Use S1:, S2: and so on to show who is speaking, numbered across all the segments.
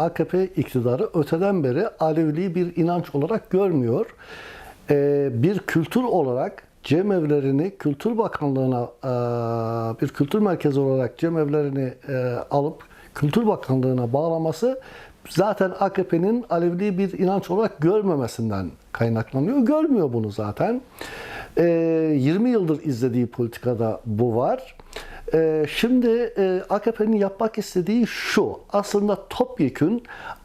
S1: AKP iktidarı öteden beri Aleviliği bir inanç olarak görmüyor. Ee, bir kültür olarak cemevlerini Kültür Bakanlığı'na e, bir kültür merkezi olarak cemevlerini e, alıp Kültür Bakanlığı'na bağlaması zaten AKP'nin Aleviliği bir inanç olarak görmemesinden kaynaklanıyor. Görmüyor bunu zaten. Ee, 20 yıldır izlediği politikada bu var. Ee, şimdi e, AKP'nin yapmak istediği şu. Aslında topyekün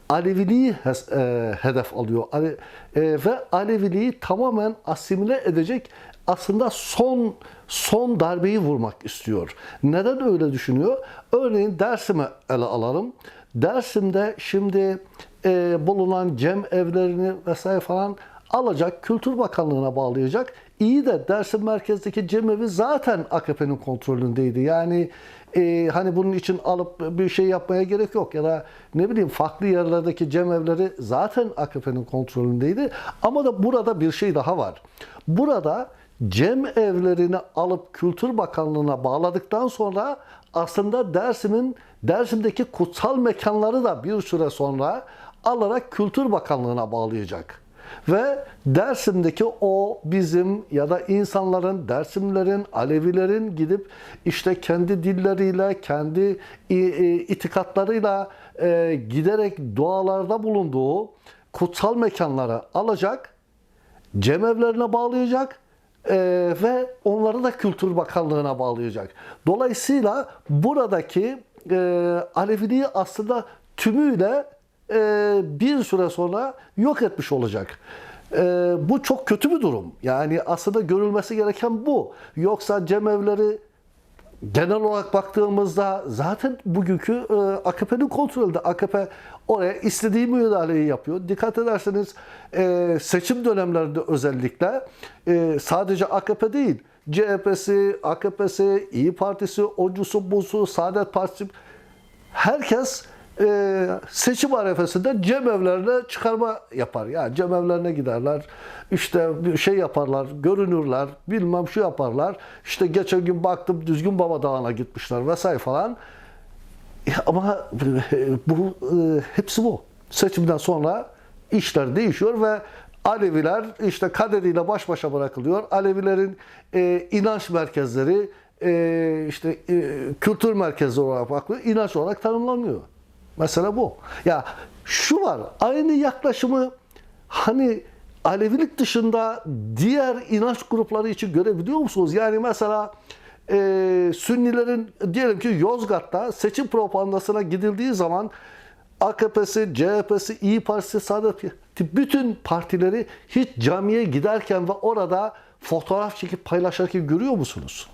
S1: Aleviliği e, hedef alıyor. Ale- e, ve Aleviliği tamamen asimile edecek aslında son son darbeyi vurmak istiyor. Neden öyle düşünüyor? Örneğin Dersim'e ele alalım. Dersim'de şimdi e, bulunan cem evlerini vesaire falan alacak, Kültür Bakanlığı'na bağlayacak. İyi de Dersim merkezdeki cemevi zaten AKP'nin kontrolündeydi. Yani e, hani bunun için alıp bir şey yapmaya gerek yok. Ya da ne bileyim farklı yerlerdeki cemevleri zaten AKP'nin kontrolündeydi. Ama da burada bir şey daha var. Burada cem evlerini alıp Kültür Bakanlığı'na bağladıktan sonra aslında Dersim'in Dersim'deki kutsal mekanları da bir süre sonra alarak Kültür Bakanlığı'na bağlayacak. Ve Dersim'deki o bizim ya da insanların, Dersimlerin, Alevilerin gidip işte kendi dilleriyle, kendi i- i- itikatlarıyla e, giderek dualarda bulunduğu kutsal mekanları alacak, cemevlerine bağlayacak e, ve onları da Kültür Bakanlığı'na bağlayacak. Dolayısıyla buradaki e, Aleviliği aslında tümüyle e, bir süre sonra yok etmiş olacak. E, bu çok kötü bir durum. Yani aslında görülmesi gereken bu. Yoksa cemevleri genel olarak baktığımızda zaten bugünkü e, AKP'nin kontrolünde. AKP oraya istediği müdahaleyi yapıyor. Dikkat ederseniz e, seçim dönemlerinde özellikle e, sadece AKP değil, CHP'si, AKP'si, İyi Partisi, ocusu, busu, Saadet Partisi herkes e, seçim arefesinde cemevlerine çıkarma yapar. Yani cemevlerine giderler. işte bir şey yaparlar, görünürler, bilmem şu yaparlar. İşte geçen gün baktım Düzgün Baba Dağı'na gitmişler vesaire falan. Ya ama e, bu e, hepsi bu. Seçimden sonra işler değişiyor ve Aleviler işte kaderiyle baş başa bırakılıyor. Alevilerin e, inanç merkezleri e, işte e, kültür merkezi olarak bakılıyor. inanç olarak tanımlanıyor. Mesela bu. Ya şu var. Aynı yaklaşımı hani Alevilik dışında diğer inanç grupları için görebiliyor musunuz? Yani mesela e, Sünnilerin diyelim ki Yozgat'ta seçim propagandasına gidildiği zaman AKP'si, CHP'si, İyi Partisi, Saadet bütün partileri hiç camiye giderken ve orada fotoğraf çekip paylaşırken görüyor musunuz?